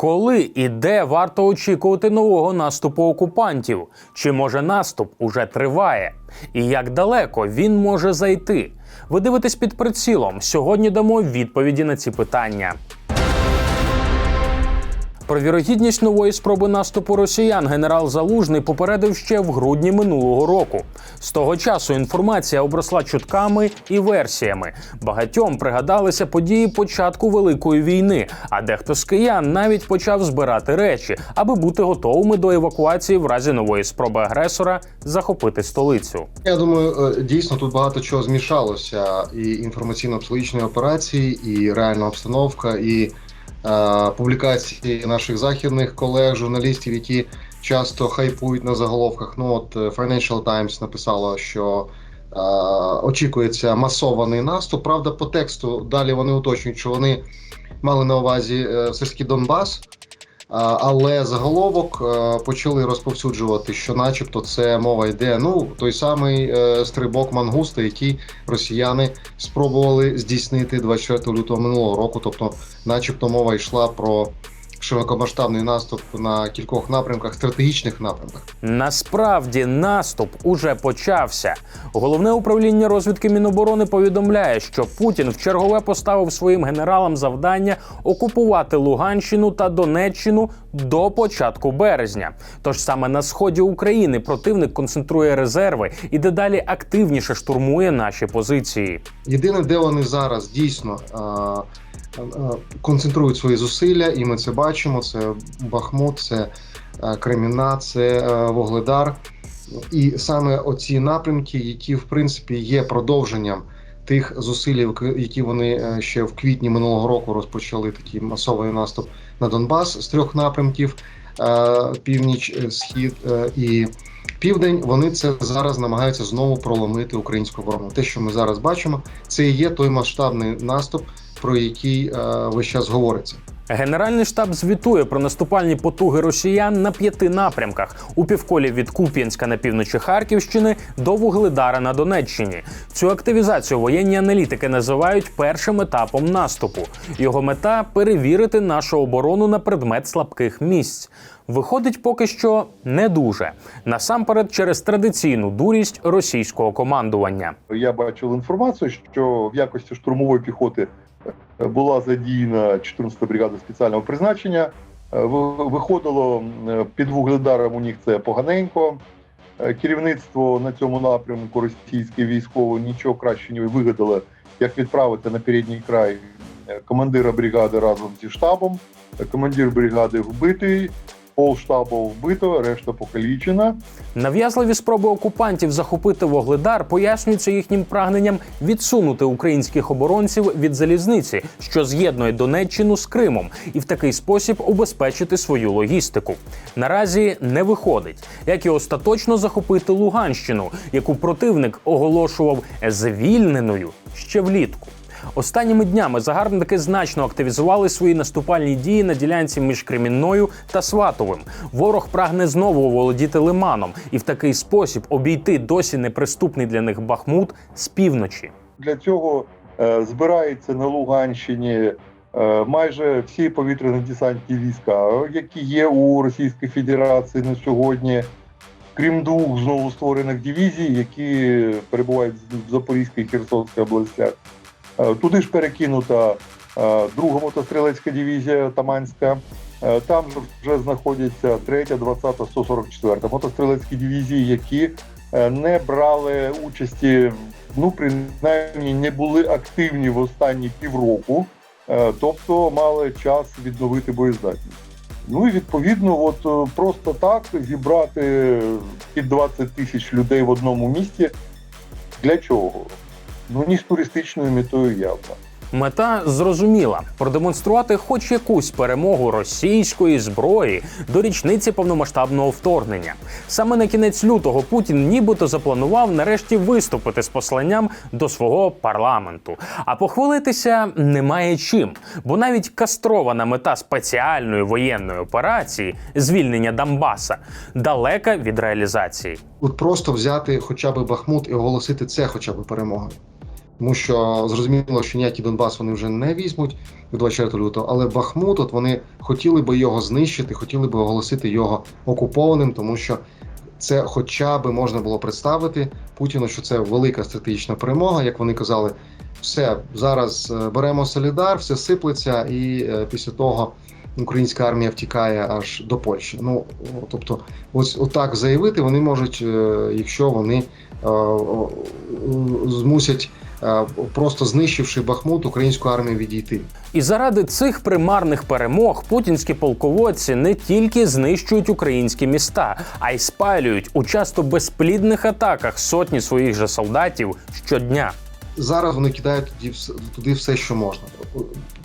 Коли і де варто очікувати нового наступу окупантів? Чи може наступ уже триває? І як далеко він може зайти? Ви дивитесь під прицілом. Сьогодні дамо відповіді на ці питання. Про вірогідність нової спроби наступу росіян генерал Залужний попередив ще в грудні минулого року. З того часу інформація обросла чутками і версіями. Багатьом пригадалися події початку великої війни, а дехто з киян навіть почав збирати речі, аби бути готовими до евакуації в разі нової спроби агресора захопити столицю. Я думаю, е, дійсно тут багато чого змішалося: і інформаційно-психологічні операції, і реальна обстановка, і публікації наших західних колег, журналістів, які часто хайпують на заголовках. Ну от е, Financial Times написала, що е, очікується масований наступ. Правда, по тексту далі вони уточнюють, що вони мали на увазі е, все Донбас. Але заголовок е, почали розповсюджувати, що, начебто, це мова йде. Ну той самий е, стрибок мангуста, який росіяни спробували здійснити 24 лютого минулого року. Тобто, начебто, мова йшла про широкомасштабний наступ на кількох напрямках, стратегічних напрямках. Насправді наступ уже почався. Головне управління розвідки Міноборони повідомляє, що Путін вчергове поставив своїм генералам завдання окупувати Луганщину та Донеччину до початку березня. Тож саме на сході України противник концентрує резерви і дедалі активніше штурмує наші позиції. Єдине, де вони зараз дійсно концентрують свої зусилля, і ми це бачимо: це Бахмут, це е, Креміна, це е, Вогледар. І саме оці напрямки, які в принципі є продовженням тих зусиль, які вони е, ще в квітні минулого року розпочали такий масовий наступ на Донбас з трьох напрямків: е, північ, е, схід е, і південь. Вони це зараз намагаються знову проломити українську оборону. Те, що ми зараз бачимо, це і є той масштабний наступ, про який е, весь час говориться. Генеральний штаб звітує про наступальні потуги росіян на п'яти напрямках у півколі від Куп'янська на півночі Харківщини до Вугледара на Донеччині. Цю активізацію воєнні аналітики називають першим етапом наступу. Його мета перевірити нашу оборону на предмет слабких місць. Виходить поки що не дуже насамперед через традиційну дурість російського командування. Я бачив інформацію, що в якості штурмової піхоти була задіяна 14-та бригада спеціального призначення. Е, Виходило під вугледаром у них це поганенько. Е, Керівництво на цьому напрямку російське військове нічого краще не вигадало, як відправити на передній край е, командира бригади разом зі штабом. Командир бригади вбитий, пол штабу вбито, решта покалічена. Нав'язливі спроби окупантів захопити Вогледар пояснюються їхнім прагненням відсунути українських оборонців від залізниці, що з'єднує Донеччину з Кримом, і в такий спосіб убезпечити свою логістику. Наразі не виходить, як і остаточно захопити Луганщину, яку противник оголошував звільненою ще влітку. Останніми днями загарбники значно активізували свої наступальні дії на ділянці між Кремінною та Сватовим. Ворог прагне знову оволодіти лиманом і в такий спосіб обійти досі неприступний для них Бахмут з півночі. Для цього е, збирається на Луганщині е, майже всі повітряно-десантні війська, які є у Російській Федерації на сьогодні, крім двох знову створених дивізій, які перебувають в Запорізькій і Херсонській областях. Е, Туди ж перекинута е, друга мотострілецька дивізія Таманська. Е, Там же вже знаходяться 3, 20, 144 мотострілецькі дивізії, які не брали участі ну принаймні не були активні в останні півроку, тобто мали час відновити боєздатність. Ну і відповідно, от просто так зібрати під 20 тисяч людей в одному місті. Для чого? Ну ні з туристичною метою явно. Мета зрозуміла продемонструвати хоч якусь перемогу російської зброї до річниці повномасштабного вторгнення. Саме на кінець лютого Путін нібито запланував нарешті виступити з посланням до свого парламенту. А похвалитися немає чим, бо навіть кастрована мета спеціальної воєнної операції звільнення Донбаса далека від реалізації. От просто взяти хоча б Бахмут і оголосити це хоча б перемогою. Тому що зрозуміло, що ніякий Донбас вони вже не візьмуть до 24 лютого, але Бахмут, от вони хотіли би його знищити, хотіли би оголосити його окупованим, тому що це хоча б можна було представити Путіну, що це велика стратегічна перемога, як вони казали. Все зараз е, беремо Солідар, все сиплеться, і е, після того українська армія втікає аж до Польщі. Ну тобто, ось отак заявити вони можуть, е, якщо вони е, о, змусять, е, просто знищивши Бахмут, українську армію відійти. І заради цих примарних перемог путінські полководці не тільки знищують українські міста, а й спалюють у часто безплідних атаках сотні своїх же солдатів щодня. зараз вони кидають туди, туди все, що можна.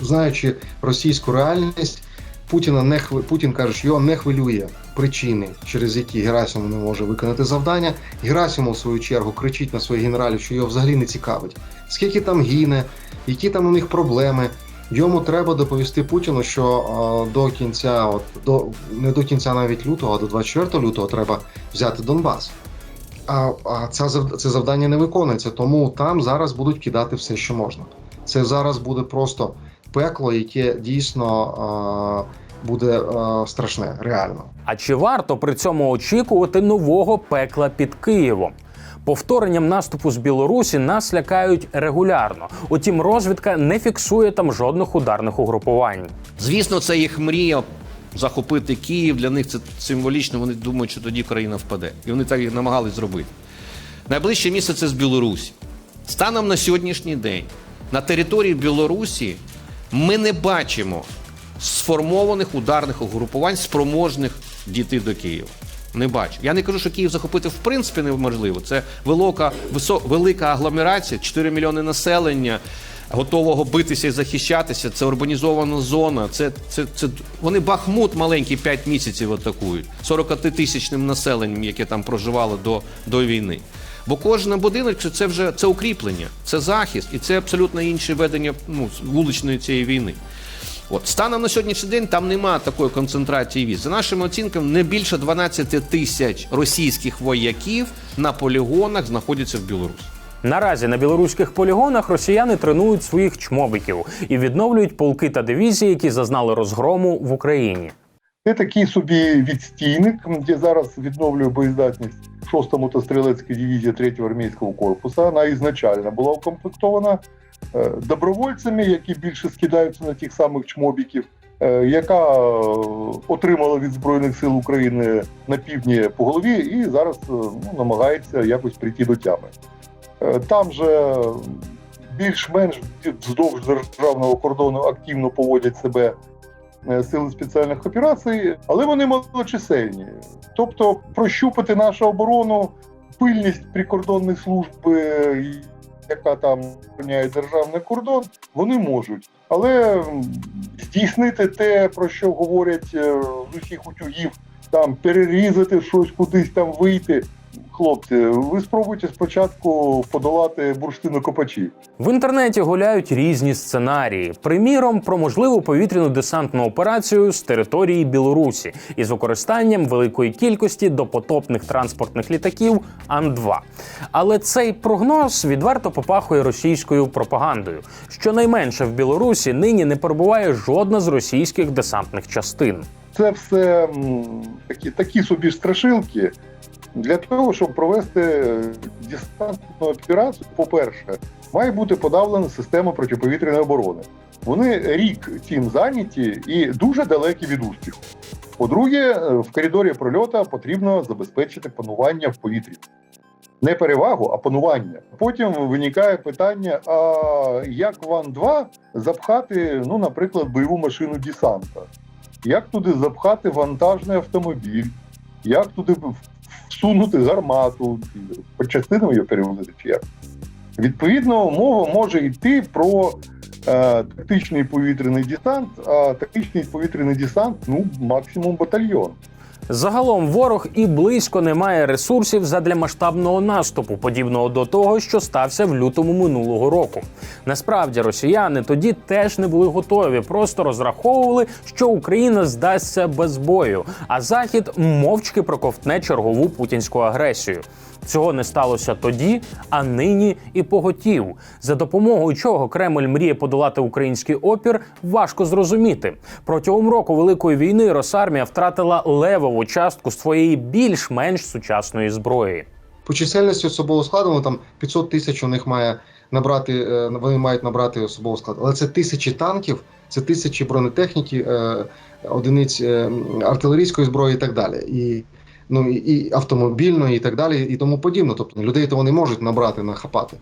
Знаючи російську реальність, Путіна не хви... Путін каже, що його не хвилює причини, через які Герасимов не може виконати завдання. Герасимов, в свою чергу, кричить на своїх генералів, що його взагалі не цікавить. Скільки там гине, які там у них проблеми. Йому треба доповісти Путіну, що а, до кінця, от до не до кінця навіть лютого, а до 24 лютого треба взяти Донбас. А, а це, це завдання не виконується, тому там зараз будуть кидати все, що можна. Це зараз буде просто пекло, яке дійсно а, буде а, страшне, реально. А чи варто при цьому очікувати нового пекла під Києвом? Повторенням наступу з Білорусі нас лякають регулярно. Утім, розвідка не фіксує там жодних ударних угрупувань. Звісно, це їх мрія захопити Київ. Для них це символічно. Вони думають, що тоді країна впаде. І вони так і намагались зробити. Найближче місце це з Білорусі. Станом на сьогоднішній день на території Білорусі ми не бачимо сформованих ударних угрупувань, спроможних дійти до Києва. Не бачу. Я не кажу, що Київ захопити в принципі неможливо. Це велика, велика агломерація, 4 мільйони населення, готового битися і захищатися. Це урбанізована зона. Це, це, це вони Бахмут маленький 5 місяців атакують 40-тисячним населенням, яке там проживало до, до війни. Бо кожен будинок це- вже це укріплення, це захист, і це абсолютно інше ведення ну, вуличної цієї війни. От станом на сьогоднішній день там немає такої концентрації військ. За нашими оцінками, не більше 12 тисяч російських вояків на полігонах знаходяться в Білорусі. Наразі на білоруських полігонах росіяни тренують своїх чмобиків і відновлюють полки та дивізії, які зазнали розгрому в Україні. Це такий собі відстійник, де зараз відновлює боєздатність 6 мотострілецька дивізія 3-го армійського корпусу. Вона ізначально була укомплектована е, добровольцями, які більше скидаються на тих самих чмобіків, е, яка е, отримала від Збройних сил України на півдні по голові і зараз ну, намагається якось прийти до тями. Там же більш-менш вздовж державного кордону активно поводять себе е, сили спеціальних операцій, але вони малочисельні. Тобто прощупати нашу оборону, пильність прикордонної служби, яка там охороняє державний кордон, вони можуть. Але здійснити те, про що говорять е, з усіх утюгів, там перерізати щось, кудись там вийти. Хлопці, ви спробуйте спочатку подолати бурштинокопачі. В інтернеті гуляють різні сценарії. Приміром, про можливу повітряну десантну операцію з території Білорусі із використанням великої кількості допотопних транспортних літаків Ан-2. Але цей прогноз відверто попахує російською пропагандою. Щонайменше в Білорусі нині не перебуває жодна з російських десантних частин. Це все такі, такі собі страшилки. Для того, щоб провести е, десантну операцію, по-перше, має бути подавлена система протиповітряної оборони. Вони рік цим зайняті і дуже далекі від успіху. По-друге, е, в коридорі прольоту потрібно забезпечити панування в повітрі. Не перевагу, а панування. Потім виникає питання: а як в Ан-2 запхати, ну, наприклад, бойову машину десанта? Як туди запхати вантажний автомобіль? Як туди всунути гармату? По частинам її перевозити чи як? Відповідно, мова може йти про е, тактичний повітряний десант, а тактичний повітряний десант ну максимум батальйон. Загалом ворог і близько не має ресурсів задля масштабного наступу, подібного до того, що стався в лютому минулого року. Насправді росіяни тоді теж не були готові, просто розраховували, що Україна здасться без бою, а Захід мовчки проковтне чергову путінську агресію. Цього не сталося тоді, а нині і поготів. За допомогою чого Кремль мріє подолати український опір, важко зрозуміти. Протягом року великої війни Росармія втратила левову частку своєї більш-менш сучасної зброї. По чисельності особового складу ну, там 500 тисяч у них має набрати, е, вони мають набрати особового складу. Але це тисячі танків, це тисячі бронетехніки, е, одиниць е, артилерійської зброї і так далі. І, ну, і- автомобільної, і так далі, і тому подібне. Тобто людей то вони можуть набрати, нахапати.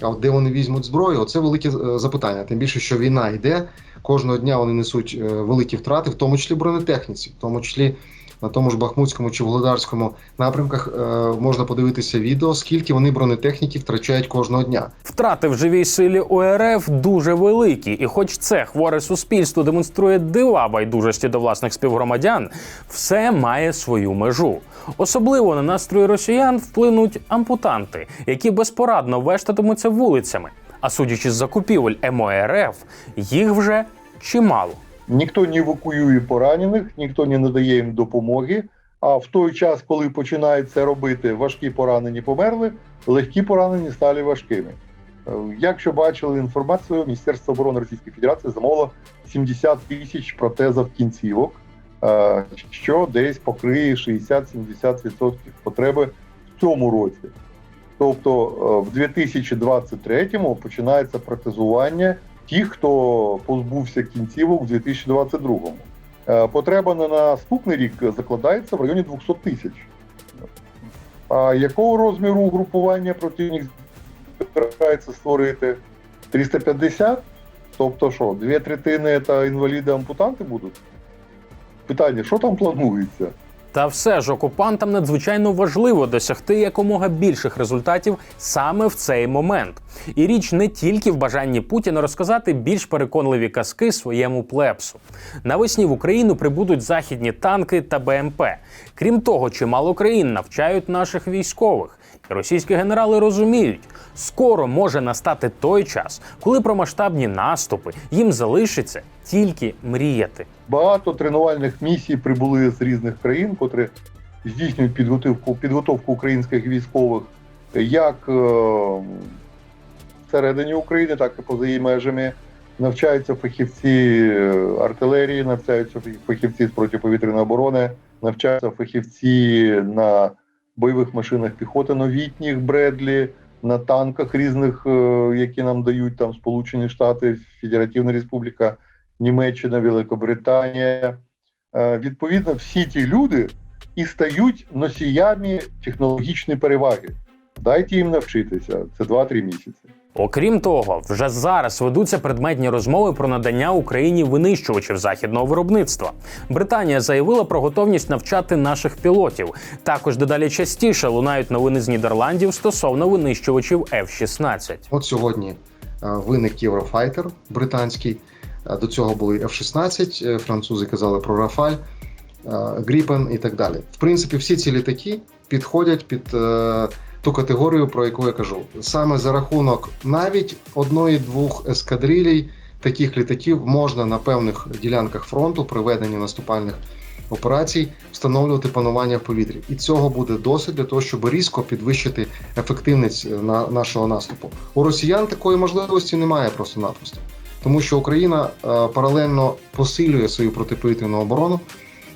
А от де вони візьмуть зброю, це велике запитання. Тим більше, що війна йде, кожного дня вони несуть великі втрати, в тому числі бронетехніці, в тому числі на тому ж Бахмутському чи Володарському напрямках е, можна подивитися відео, скільки вони бронетехніки втрачають кожного дня. Втрати в живій силі УРФ дуже великі, і хоч це хворе суспільство демонструє дива байдужості до власних співгромадян, все має свою межу. Особливо на настрої росіян вплинуть ампутанти, які безпорадно вештатимуться вулицями. А судячи з закупівель МОРФ, їх вже чимало. Ніхто не евакуює поранених, ніхто не надає їм допомоги. А в той час, коли починають це робити, важкі поранені померли, легкі поранені стали важкими. Е, Якщо бачили інформацію, Міністерство оборони Російської Федерації замовило 70 тисяч протезів кінцівок, е, що десь покриє 60-70% потреби в цьому році. Тобто е, в 2023-му починається протезування тих, хто позбувся кінцівок в 2022. Е, Потреба на наступний рік закладається в районі 200 тисяч. А якого розміру угрупування противник збирається створити? 350? Тобто що, дві третини це інваліди-ампутанти будуть? Питання, що там планується? Та все ж окупантам надзвичайно важливо досягти якомога більших результатів саме в цей момент. І річ не тільки в бажанні Путіна розказати більш переконливі казки своєму плепсу. Навесні в Україну прибудуть західні танки та БМП. Крім того, чимало країн навчають наших військових. Російські генерали розуміють, скоро може настати той час, коли про масштабні наступи їм залишиться тільки мріяти. Багато тренувальних місій прибули з різних країн, котрі здійснюють підготовку, підготовку українських військових як е, всередині України, так і поза її межами. Навчаються фахівці е, артилерії, навчаються фахівці з протиповітряної оборони, навчаються фахівці на бойових машинах піхоти новітніх Бредлі, на танках різних, е, які нам дають там Сполучені Штати, Федеративна Республіка. Німеччина, Великобританія. Е, Відповідно, всі ті люди і стають носіями технологічної переваги. Дайте їм навчитися. Це 2-3 місяці. Окрім того, вже зараз ведуться предметні розмови про надання Україні винищувачів західного виробництва. Британія заявила про готовність навчати наших пілотів. Також дедалі частіше лунають новини з Нідерландів стосовно винищувачів F-16. От сьогодні е, виник Єврофайтер британський. Е, До цього були F-16, е, французи казали про Рафаль, Гріпен і так далі. В принципі, всі ці літаки підходять під е, ту категорію, про яку я кажу. Саме за рахунок навіть одної-двох ескадрилій таких літаків можна на певних ділянках фронту при веденні наступальних операцій встановлювати панування в повітрі. І цього буде досить для того, щоб різко підвищити ефективність е, на нашого наступу. У росіян такої можливості немає просто-напросто. Тому що Україна е, паралельно посилює свою протиповітряну оборону.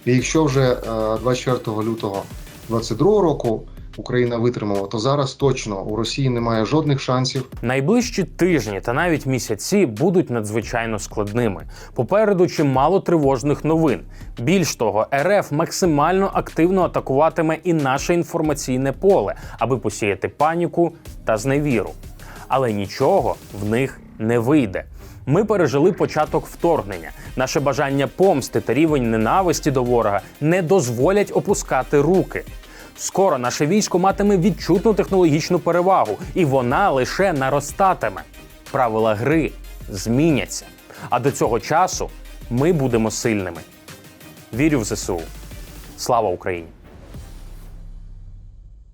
І якщо вже е, 24 лютого 2022 року Україна витримала, то зараз точно у Росії немає жодних шансів Найближчі тижні та навіть місяці будуть надзвичайно складними. Попереду чимало тривожних новин. Більш того, РФ максимально активно атакуватиме і наше інформаційне поле, аби посіяти паніку та зневіру. Але нічого в них не вийде. Ми пережили початок вторгнення. Наше бажання помсти та рівень ненависті до ворога не дозволять опускати руки. Скоро наше військо матиме відчутну технологічну перевагу, і вона лише наростатиме. Правила гри зміняться. А до цього часу ми будемо сильними. Вірю в ЗСУ. Слава Україні!